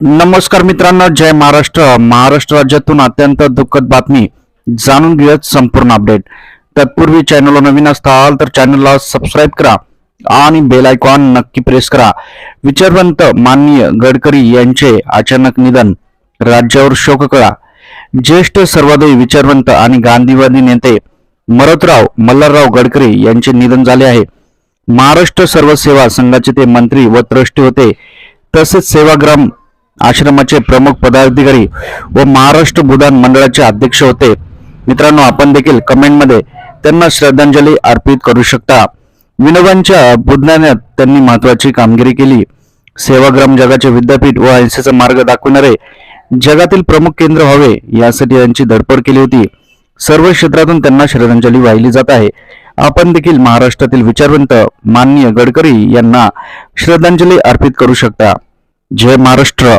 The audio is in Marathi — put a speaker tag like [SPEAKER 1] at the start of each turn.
[SPEAKER 1] नमस्कार मित्रांनो जय महाराष्ट्र. महाराष्ट्र राज्यातून अत्यंत दुःखद बातमी जाणून घेऊयात संपूर्ण अपडेट तत्पूर्वी चॅनलला नवीन असताल तर चॅनलला सबस्क्राईब करा आणि बेल आयकॉन नक्की प्रेस करा. विचारवंत माननीय गडकरी यांचे अचानक निधन राज्यावर शोककळा. ज्येष्ठ सर्वोदयी विचारवंत आणि गांधीवादी नेते मरतराव मल्हारराव गडकरी यांचे निधन झाले आहे. महाराष्ट्र सर्व सेवा संघाचे ते मंत्री व ट्रस्टी होते. तसेच सेवाग्राम आश्रमाचे प्रमुख पदाधिकारी व महाराष्ट्र भूदान मंडळाचे अध्यक्ष होते. मित्रांनो आपण देखील कमेंटमध्ये त्यांना श्रद्धांजली अर्पित करू शकता. विनोबांच्या बुद्धनात त्यांनी महत्वाची कामगिरी केली. सेवाग्राम जगाचे विद्यापीठ व अहिंसेचा मार्ग दाखविणारे जगातील प्रमुख केंद्र व्हावे यासाठी त्यांची धडपड केली होती. सर्व क्षेत्रातून त्यांना श्रद्धांजली वाहिली जात आहे. आपण देखील महाराष्ट्रातील विचारवंत माननीय गडकरी यांना श्रद्धांजली अर्पित करू शकता. जय महाराष्ट्र.